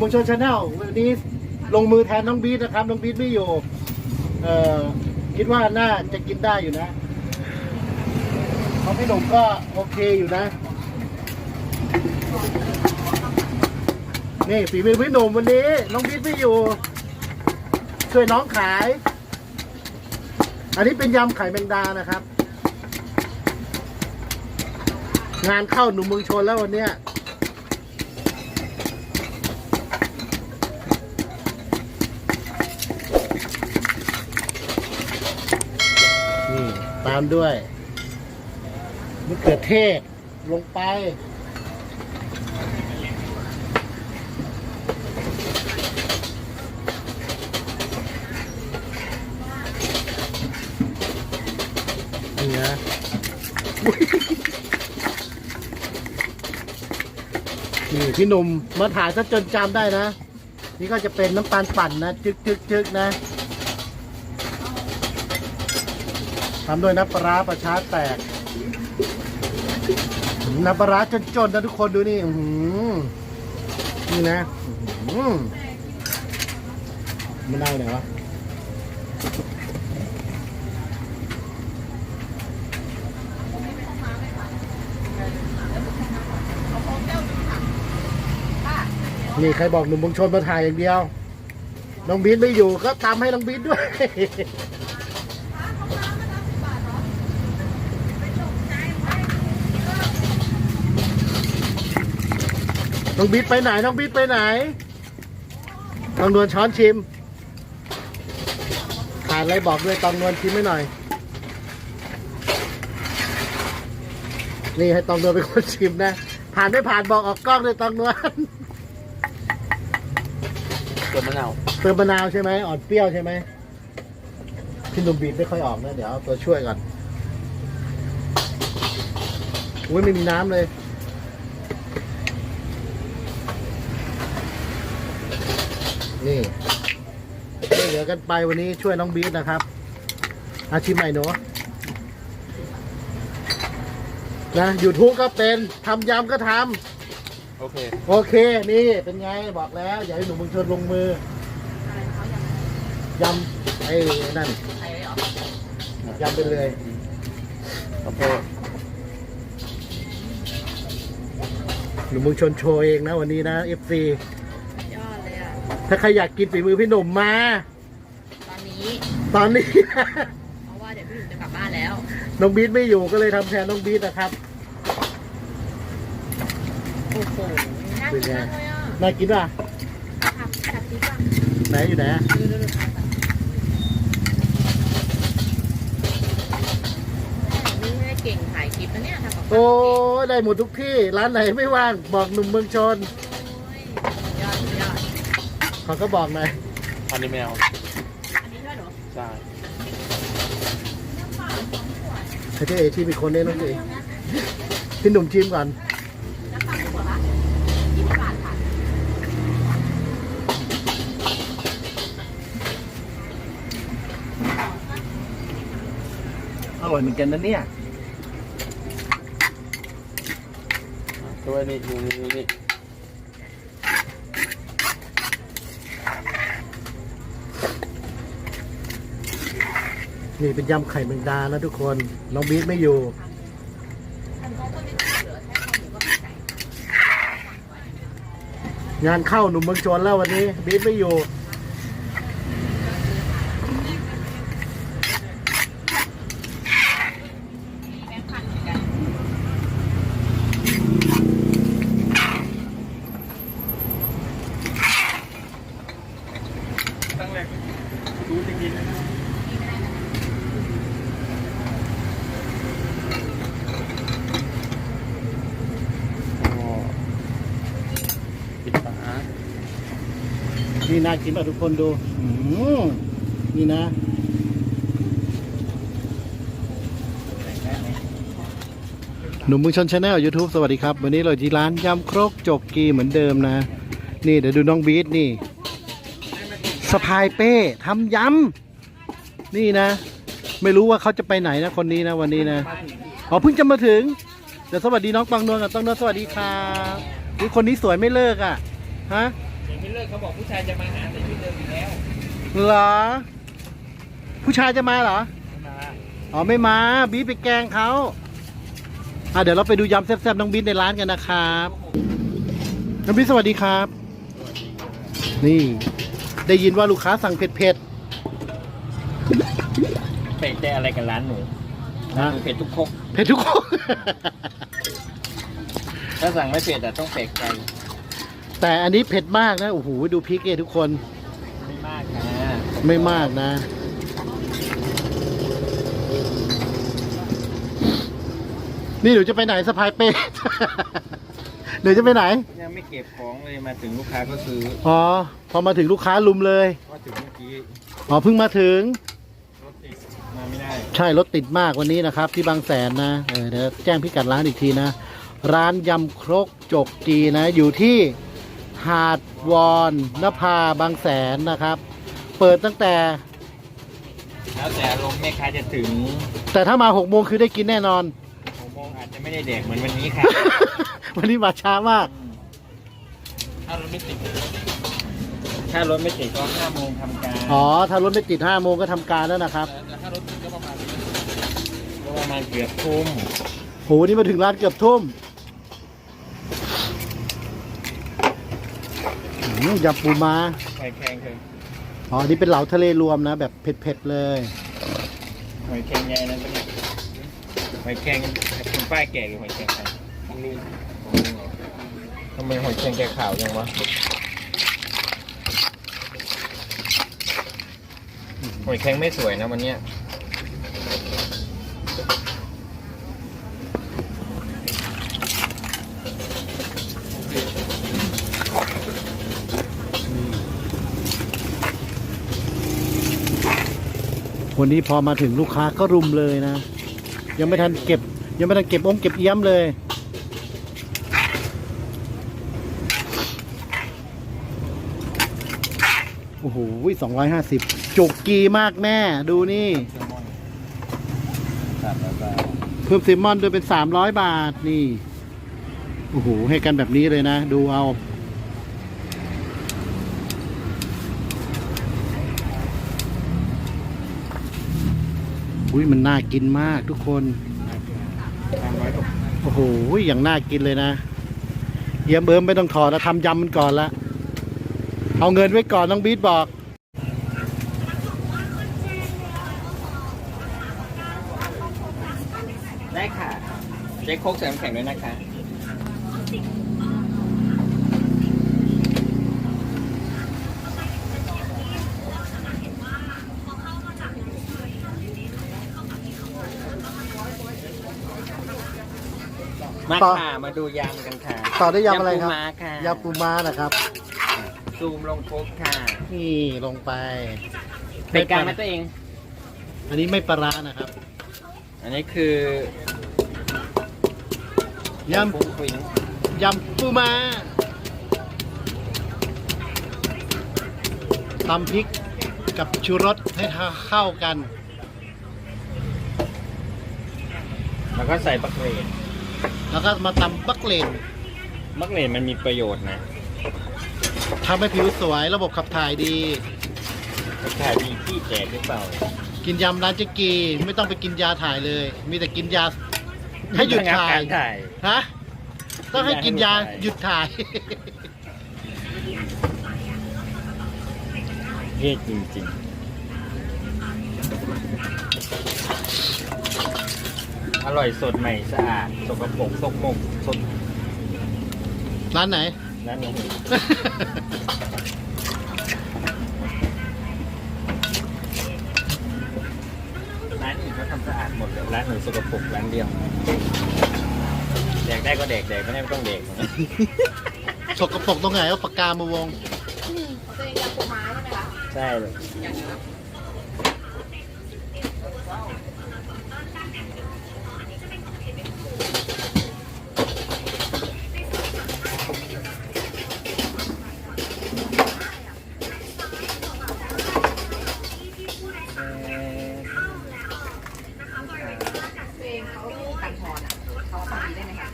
มงชนชาแนลวันนี้ลงมือแทนน้องบีทนะครับ น้องบีทไม่อยู่ เอ่อคิดว่าน่าจะกินได้อยู่นะเของพี่หนุ่มก็โอเคอยู่นะ นี่ฝีมือพี่หนุ่มวันนี้ น้องบีทไม่อยู่ ช่วยน้องขาย อันนี้เป็นยำไข่แมงดานะครับ งานเข้าหนุ่มเมืองชนแล้ววันเนี้ย นี่ ตามด้วยมะเขือเทศลงไป นี่นะนี่พี่หนุ่มมาถ่ายซะจนจำได้นะ นี่ก็จะเป็นน้ำตาลปั่นนะ จึกจึกจึกนะ ทำด้วยน้ำปลาประชาแตก น้ำปลาจนๆนะทุกคนดูนี่นี่นะอื้อหือไม่ได้ไหนวะนี่ใครบอกหนุ่มบงชนมาถ่ายอย่างเดียว น้องบีนไม่อยู่ก็ตามให้น้องบีนด้วย น้องบีทไปไหน น้องบีทไปไหนตองนวลช้อนชิม ขาดอะไรบอกด้วยตองนวลชิมให้หน่อย นี่ให้ตองนวลเป็นคนชิมนะ ผ่านไม่ผ่านบอกออกกล้องเลยตองนวล เกิดมะนาวเติมมะนาวใช่ไหมอ่อนเปรี้ยวใช่ไหมพี่หนุ่มบีบไม่ค่อยออกนะ เดี๋ยวเอาตัวช่วยก่อน อุ้ยไม่มีน้ำเลย นี่ช่วยเหลือ กันไปวันนี้ช่วยน้องบีทนะครับอาชีพใหม่หนูนะยูทูบก็เป็นทำยำก็ทำโอเคโอเค นี่เป็นไงบอกแล้ว อย่าให้หนุ่มเมืองชนลงมือยำไอ้นั่นยำไปเลยขอโทษหนุ่มเมืองชนโชว์เองนะวันนี้นะ FC ยอดเลยอะถ้าใครอยากกินฝีมือพี่หนุ่มมาตอ นนี้ ตอนนี้ เพราะว่าเดี๋ยวพี่หนุ่มจะกลับบ้านแล้ว น้องบีทไม่อยู่ก็เลยทำแทนน้องบีทนะครับ โอ้โหน่าเป็นกินไงมากเลยอะน่ากินป่ะผักผักพริกอะไหนอยู่ไหนอะดูดูดูผักอะนี่ไม่ได้เก่งถ่ายคลิปนะเนี่ยทำกับข้าวโอ้ยได้หมดทุกที่ ร้านไหนไม่ว่าง บอกหนุ่มเมืองชนยอดยอด ขอก็บอกหน่อย อันนี้แมวอันนี้ด้วยเหรอ ใช่ใครที่เอที่มีคนเล่นน้องเอพี่หนุ่มชิมก่อนน้ำปลาหมึกเหรอคะยี่สิบบาทค่ะอร่อยเหมือนกันนะเนี่ย ตัวนี้นี่นี่ นี่เป็นยำไข่แมงดานะทุกคน น้องบีทไม่อยู่ งานเข้าหนุ่มเมืองชนแล้ววันนี้บีทไม่อยู่ แบงค์พันเหมือนกัน ตั้งแรกดูจริงปิดฝา น่ากินป่ะทุกคนดูนี่นะ หนุ่มมือชนชาแนลยูทูบสวัสดีครับ วันนี้เราที่ร้านยำครกจกกีเหมือนเดิมนะ นี่เดี๋ยวดูน้องบีทนี่สะพายเป้ทำยำนี่นะ ไม่รู้ว่าเขาจะไปไหนนะคนนี้นะวันนี้นะอ๋อเพิ่งจะมาถึงเดี๋ยวสวัสดีน้องปังนวลกับต้องนวลสวัสดีครับอุ๊ยคนนี้สวยไม่เลิกอะฮะ เลิกเขาบอกผู้ชายจะมาหาแต่ชุดเดิมอีกแล้วเหรอ ผู้ชายจะมาเหรอ มาอ๋อไม่มาบีทไปแกล้งเขาอะเดี๋ยวเราไปดูยำแซ่บๆน้องบีทในร้านกันนะครับน้องบีทสวัสดีครับ นี่ ได้ยินว่าลูกค้าสั่งเผ็ดเป็ดได้อะไรกับร้านหนูๆนะเผ็ดทุกคกเผ็ดทุกคน ถ้าสั่งไม่เผ็ดอะต้องแปลกใจ แต่อันนี้เผ็ดมากนะ โอ้โห ดูพริกเอทุกคน ไม่มากค่ะไม่มากนะ นี่หนูจะไปไหนสะพายเป้ หนูจะไปไหน ยังไม่เก็บของเลยมาถึงลูกค้าก็ซื้ออ๋อ พอมาถึงลูกค้าลุมเลย ว่าถึงเมื่อกี้อ๋อ เพิ่งมาถึง รถติดมาไม่ได้ใช่รถติดมากวันนี้นะครับ ที่บางแสนนะเออเดี๋ยวแจ้งพิกัดร้านอีกทีนะ ร้านยำครกจกจีนะ อยู่ที่ หาดวอนนภาบางแสนนะครับ เปิดตั้งแต่ แล้วแต่ลมณ์แม่ค้าจะถึงแต่ถ้ามาหกโมงคือได้กินแน่นอน หกโมงอาจจะไม่ได้แดกเหมือนวันนี้ค่ะ วันนี้มาช้ามาก ถ้ารถไม่ติดถ้ารถไม่ติดก็ห้าโมงทำการอ๋อ ถ้ารถไม่ติดห้าโมงก็ทำการแล้วนะครับแต่ถ้ารถติดก็ประมาณก็ประมาณเกือบทุ่มโหนี่มาถึงร้านเกือบทุ่ม มยำปูม้าหอยแครงคืออ๋อนี่เป็นเหลาทะเลรวมนะ แบบเผ็ดๆเลยหอยแครงใหญ่นั่นเป็นไงหอยแครงคุณป้าแก่หรือหอยแครงใครนี่ทำไมหอยแครงแกขาวยังวะหอยแครงไม่สวยนะวันเนี้ย วันนี้พอมาถึงลูกค้าก็รุมเลยนะ ยังไม่ทันเก็บ ยังไม่ทันเก็บอมเก็บเอี้ยมเลย โอ้โหสองร้อยห้าสิบจุกกีมากแม่ ดูนี่ เพิ่มซลมอนด้วยเป็นสามร้อยบาทนี่ โอ้โห ให้กันแบบนี้เลยนะ ดูเอา อุ้ยมันน่ากินมากทุกคนโอ้โหอย่างน่ากินเลยนะเยี่ยมเบิมไม่ต้องถอดแล้วทำยำมันก่อนละเอาเงินไว้ก่อนน้องบีทบอกได้ค่ะเจ๊โคกใส่น้ำแข็งด้วยนะคะ มาต่อ ค่ะ มาดูยำกันค่ะต่อด้วยยำอะไรครับปูม้าค่ะยำปูม้านะครับ ซูมลงโคกค่ะนี่ลงไปเป็นการมาตัวเอง อันนี้ไม่ปลาร้านะครับอันนี้คือยำฟุ้งฟิ้งยำปูม้าตำพริกกับชูรสให้เข้ากัน แล้วก็ใส่บักเลน แล้วก็มาตำบักเลนบักเลนมันมีประโยชน์นะทำให้ผิวสวยระบบขับถ่ายดี มันถ่ายดีที่แจกหรือเปล่ากินยำร้านเจ๊กีไม่ต้องไปกินยาถ่ายเลย มีแต่กินยาให้หยุดถ่ายการถ่าย ฮะต้องให้กินยาหยุดถ่ายเย่จริงๆ อร่อยสดใหม่สะอาดสกปรกสกมกสดร้านไหนนั่นเองร้านอื่นเขาทำสะอาดหมดเลยร้านหนูสกปรกร้านเดียวแดกได้ก็แดกแดกไม่ได้ไม่ต้องแดกสกปรกตรงไหนเอาปากกามาวงของตัวเองยำปูม้าใช่ไหมคะ ใช่เลย อย่างนี้ตัวเองเขากันทอนอะเขาทำดีได้ไหมคะ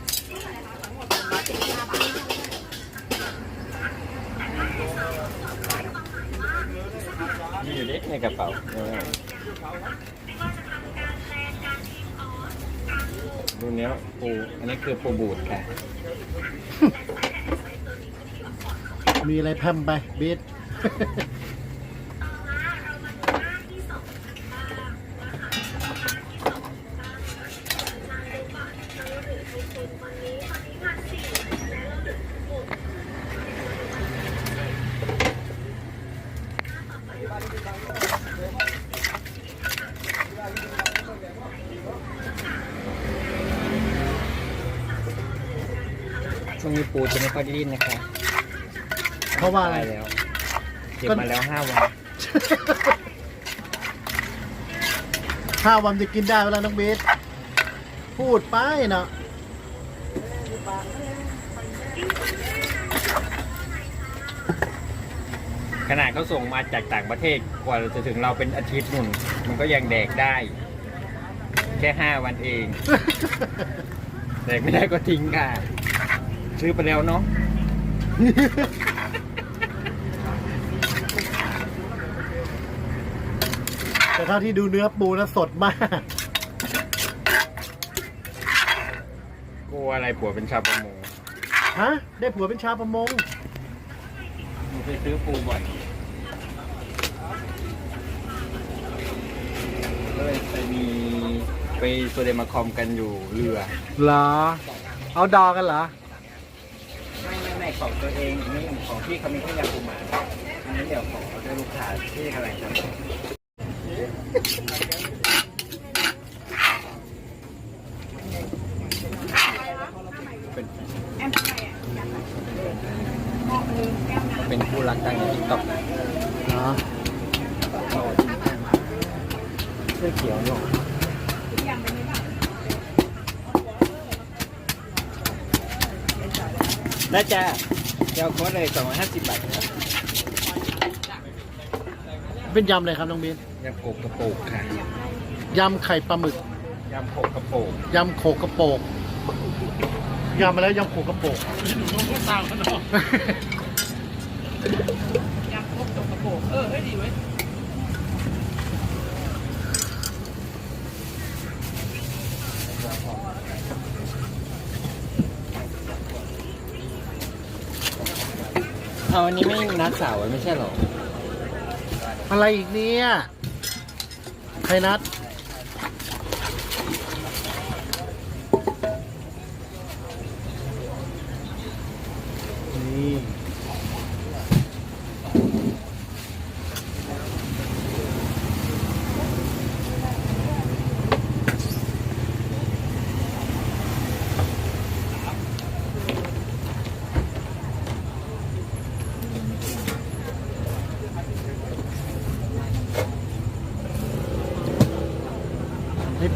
ทั้งหมดร้อยเจ็ดสิบห้าบาท เด็กในกระเป๋าดูเนี้ยปูอันนี้คือปูบูดค่ะ มีอะไรแพมไปเบสช่วงนี้ปูจะไม่ค่อยได้ดิ้นนะคะ เพราะว่าอะไรได้แล้วเก็บมาแล้วห้าวันห้าวันจะกินได้เวลาน้องเบสพูดไปเนาะขนาดเขาส่งมาจากต่างประเทศกว่าจะถึงเราเป็นอาทิตย์นุ่น มันก็ยังแดกได้ แค่ห้าวันเอง แดกไม่ได้ก็ทิ้งค่ะ ซื้อไปแล้วเนาะ แต่เท่าที่ดูเนื้อปูนะสดมาก กลัวอะไรผัวเป็นชาวประมงฮะ ได้ผัวเป็นชาวประมงมึงไปซื้อปูบ่อยก็เลยไปมีไปโซเดมาคอมกันอยู่เรือ เหรอ เอาดอกันเหรอ ไม่ไม่ไม่ของตัวเองนี่ของพี่เขามีแค่ยาปูมาอันนี้เดี๋ยวของเขาจะลูกค้าที่กำลังจะ เป็นผู้รักกันในทิกตอกเหรอเสื้อเขียวหรอน่าจะเดี๋ยวโค้ดเลย250บาทครับ เป็นยำเลยครับน้องเบส ยำโกกระโปกค่ะยำไข่ปลาหมึก ยำโกกระโปกยำโขกกระโปกยำมาแล้วยำโขกกระโปกยำครบจกกระโปงเออเฮ้ยดีเว้ยเอาอันนี้ไม่นัดสาวไว้ไม่ใช่หรอ อะไรอีกเนี่ย ใครนัด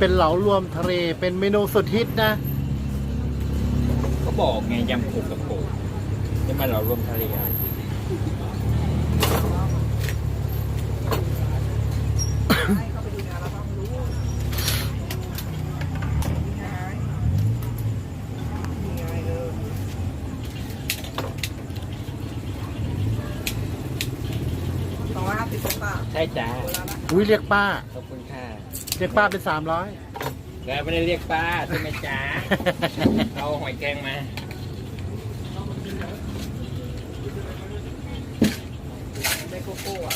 เป็นเหลารวมทะเลเป็นเมนูสุดฮิตนะ ก็บอกไงยำโกกระโปกนี่มันเรารวมทะเลอะสองร้อยห้าสิบาทใช่จ้าอุ้ยเรียกป้า ขอบคุณค่ะ เรียกป้าเป็นสามร้อยแล้วไม่ได้เรียกป้าใช่ไหมจ้าเอาหอยแครงมาไดโกโก้อะ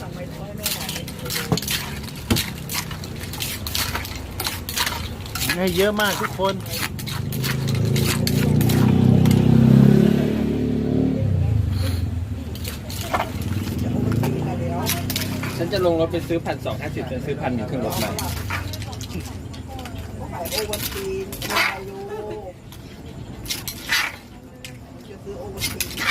สั่งไปร้อยแม่หน่อยให้เยอะมากทุกคน ฉันจะ ลงรถไปซื้อพันสองห้าสิบจะซื้อพันหนึ่งขึ้นรถมาขายโอวัลตินมายุจะซื้อโอวัลติน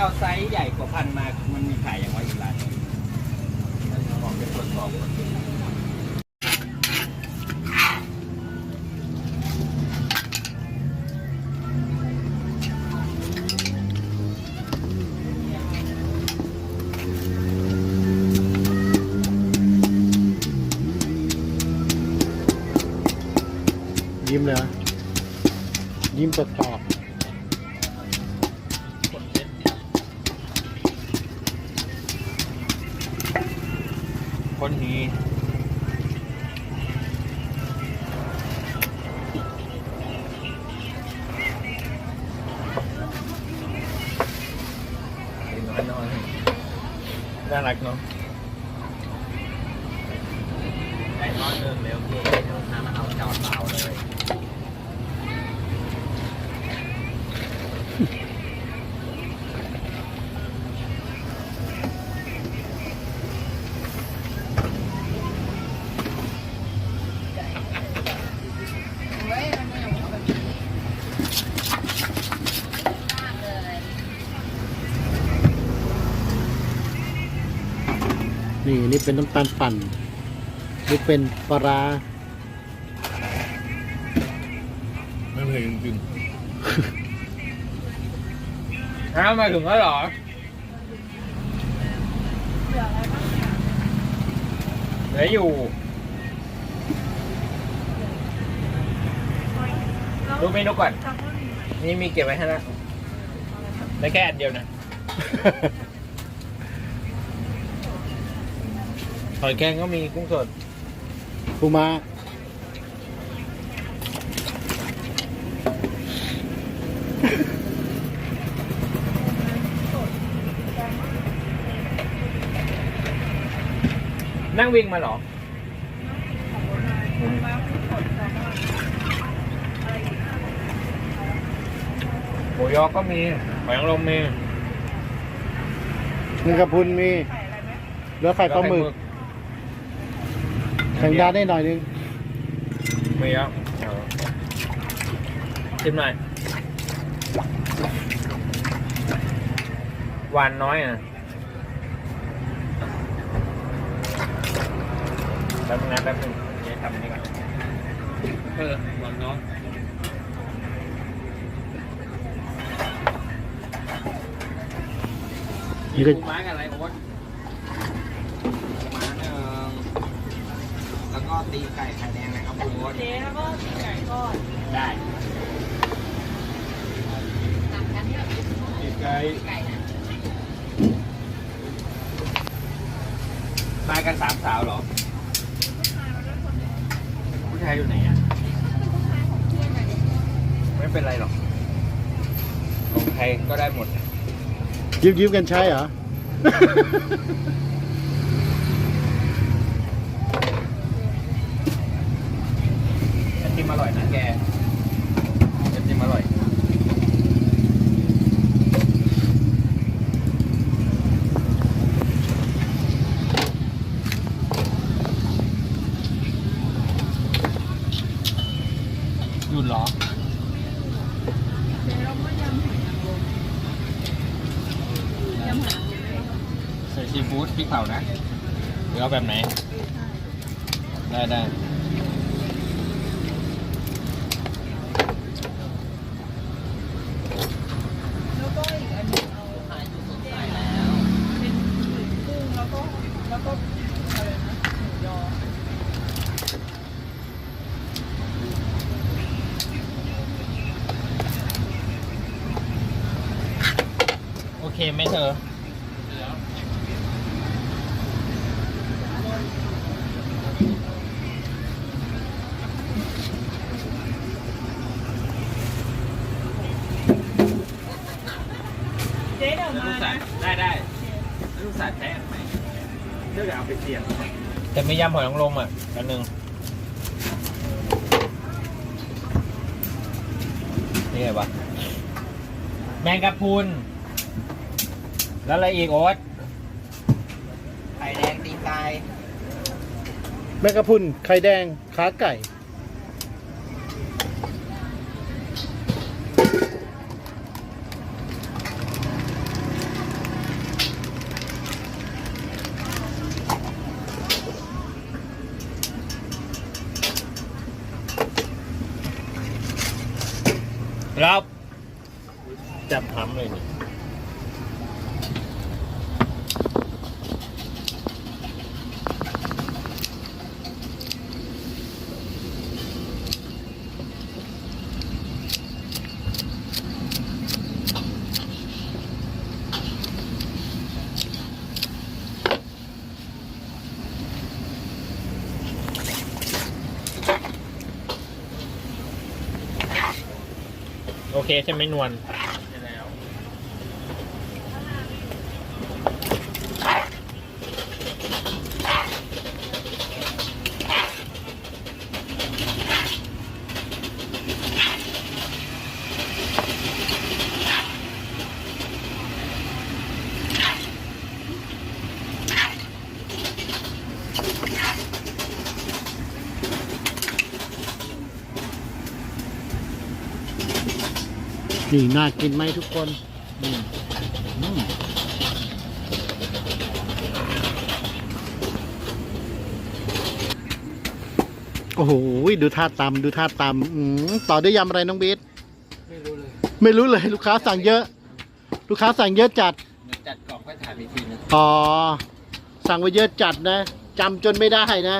เอาไซส์ใหญ่กว่าพันมา มันมีขายอย่างไรอยู่ร้านบอกเป็นตรวจสอบยิ้มเลยยิ้มตอบ คนทีน้อยน่ารักเนาะไอ้ทอดเดิมเร็วพี่เดี๋ยวน้ำเอาจอดเปล่าเลย ๆ นี่นี่เป็นน้ำตาลปั่นนี่เป็นปลาร้าไม่เคยจริงๆอ้าวมาถึงแล้วเหรอเหลืออยู่ดูเมนูก่อน นี่มีเก็บไว้ให้แล้วได้แค่อันเดียวนะ หอยแครงก็มีกุ้งสดปูมานั่งวิ่งมาเหรอ หมูยอก็มีหอยนางรมมีเงินกระพุนมี เหลือไข่ปลาหมึก แข่งดาได้หน่อยนึงมีแล้วเอาชิมหน่อยหวานน้อยอะแป๊บนึงนะแป๊บนึงเดี๋ยวทำอันนี้ก่อนเออหวานน้อยนี่ก็ ปูม้ากับอะไรโอ๊ตปูม้าหนึ่งแล้วก็ ตีไก่ไข่แดงนะครับคุณโอ๊ตเจ๊แล้วก็ตีไก่ทอดได้ตีไก่มากันสามสาวเหรอผู้ชายอยู่ไหนอะไม่เป็นไรหรอกของใครก็ได้หมด ยิ้มยิ้มกันใช่เหรอไอติมอร่อยนะแกไอติมอร่อย หยุดเหรอ เจ๊แล้วก็ยำหอยนางรมยำหอ ยนางรอใส่ซีฟู้ดพริกเผานะหรือเอาแบบไหน ได้ได้ แล้วก็อีกอันหนึงเอาขายอยู่สดใสแล้วเป็นกุ้งแล้วก็แล้วก็อะไรนะหมูยอ โอเคไหมเธอ เจ๊เดี๋ยวลูมากสันะตว์ได้ได้ลูกสัตว์แท้ไหมเลือกเอาไปเสี่ยงแต่ไม่ยำหอยนางรมอะอันหนึ่งนี่ไงวะแมงกะพรุนแล้วอะไรอีกโอ๊ตไข่แดงตีนไก่แมงกะพรุนไข่แดงขาไก่ จับหำเลยนี่โอเคใช่ไหมนวล นี่น่ากินไหมทุกคนอืมอืมโอ้โห ดูท่าตำดูท่าตำอืมต่อด้วยยำอะไรน้องบีทไม่รู้เลย ไม่รู้เลยลูกค้าสั่งเยอะ ลูกค้าสั่งเยอะจัดเดี๋ยวจัดกรอบค่อยถ่ายอีกทีนึงอ๋อ สั่งไว้เยอะจัดนะจำจนไม่ได้นะ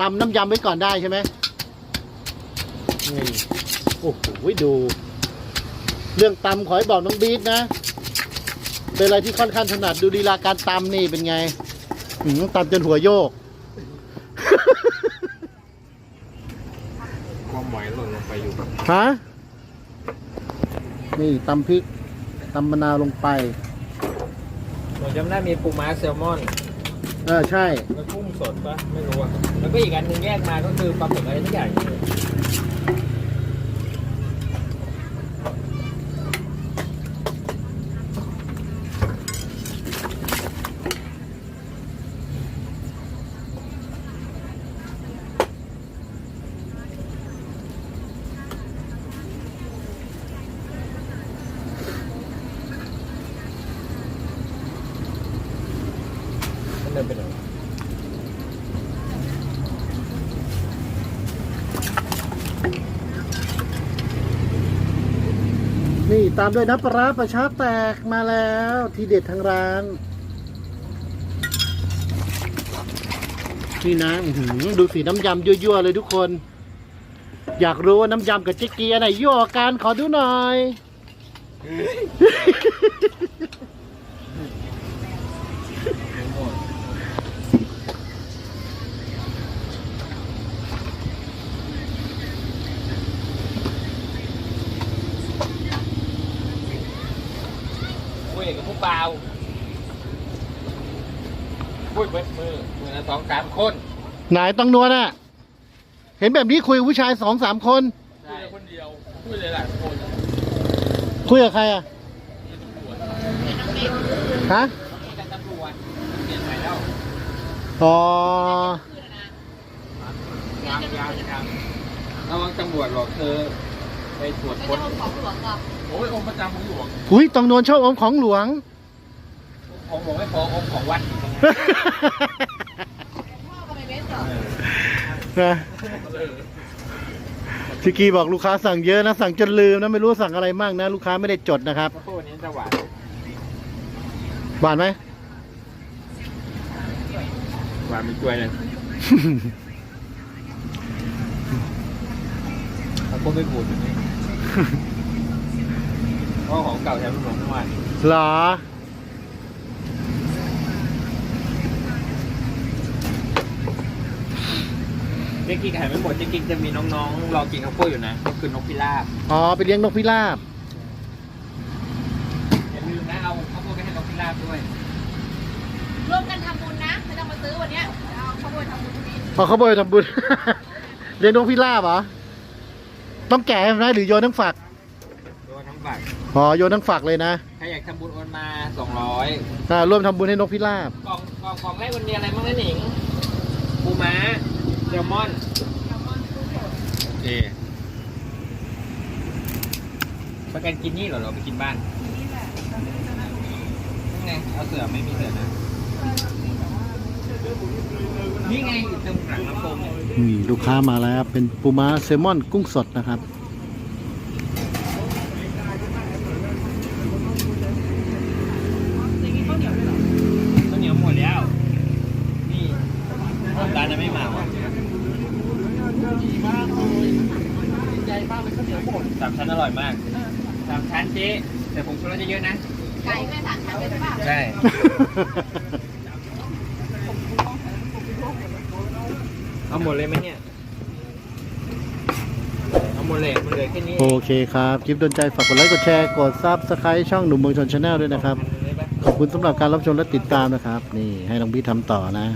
ตำน้ำยำไว้ก่อนได้ใช่ไหมนี่โอ้โหดู เรื่องตำขอให้บอกน้องบีทนะ เป็นอะไรที่ค่อนข้างถนัดดูลีลาการตำนี่เป็นไงหืมตำจนหัวโยก ความหมายหล่นลงไปอยู่ฮะ นี่ตำพริกตำมะนาวลงไปผมจำได้มีปูม้าแซลมอนเออใช่ แล้วกุ้งสดปะไม่รู้อะแล้วก็อีกอันหนึ่งแยกมาก็คือปลาหมึกอะไรทุกอย่างเลยมันเดินไปไหน นี่ ตามด้วยน้ำปลาประชาแตกมาแล้วทีเด็ดทางร้าน นี่นะอื้อหือดูสีน้ำยำยั่วๆเลยทุกคน อยากรู้ว่าน้ำยำกับเจ๊กีอันไหนยั่วกว่ากันขอดูหน่อย คุยกับผู้ เปล่าคุยเบิดมือมือละสองสามคนไหนต้องนวลอะเห็นแบบนี้คุยกับผู้ชายสองสามคนคุยคนเดียวคุยหลายๆคนคุยกับใครอะฮะคุยกับตำรวจเปลี่ยนไปแล้วอ๋อยังยังยังระวังตำรวจหรอกเธอไปตรวจค้นโอ้ยองค์ประจำของหลวงหุยต้องนวลชอบอมของหลวงข องหลวงไม่พอองค์ของวัดอีกต่างหากนะพี่กีบอกลูกค้าสั่งเยอะนะ สั่งจนลืมนะ ไม่รู้สั่งอะไรมากนะ ลูกค้าไม่ได้จดนะครับพวกนี้จะหวานหวานไหมหวานมีกล้วยเลยเขาก็ไม่บูดอยู่นี่เพราะของเก่าแถมหลวงเมื่อวานเหรอ เจ๊กิ๊กหายไม่หมดเจ๊กิ๊กจะมีน้องๆรอกินข้าวโพดอยู่นะก็คือนกพิราบอ๋อไปเลี้ยงนกพิราบอย่าลืมนะเอาข้าวโพดไปให้นกพิราบด้วยร่วมกันทำบุญนะไม่ต้องมาซื้อวันเนี้ยเอาขโมยทำบุญพรุ่งนี้พอเขาบอยทำบุญ เลี้ยงนกพิราบเหรอต้องแกะไหมหรือโยนทั้งฝักโดนทั้งบัตรอ๋อโยนทั้งฝักเลยนะใครอยากทำบุญโอนมา200อ่าร่วมทำบุญให้นกพิราบกล่องกล่องกล่องแรกมันมีอะไรบ้างนะหนิงปูม้า แซลมอนโอเคประกันกินนี่เหรอเราไปกินบ้านนี่ไงเอาเสือไม่มีเสือนะ นี่ไงอยู่ตรงหลังลำโพงเนี่ย นี่ลูกค้ามาแล้วเป็นปูม้าแซลมอนกุ้งสดนะครับ ข้าวเหนียวหมดแล้ว นี่ร้านจะไม่มาว่ะสามชั้นอร่อยมากสามชั้นเจ๊ แต่ผมชูรสเยอะๆนะ ไก่แม่สามชั้นเลยใช่ป่ะใช่ เอาหมดเลยไหมเนี่ย เอาหมดเลยมันเหลือแค่นี้โอเคครับ คลิปโดนใจฝากกดไลค์ กดแชร์ กดซับสไครต์ช่องหนุ่มเมืองชนชาแนลด้วยนะครับ ขอบคุณสำหรับการรับชมและติดตามนะครับ นี่ให้น้องบีททำต่อนะ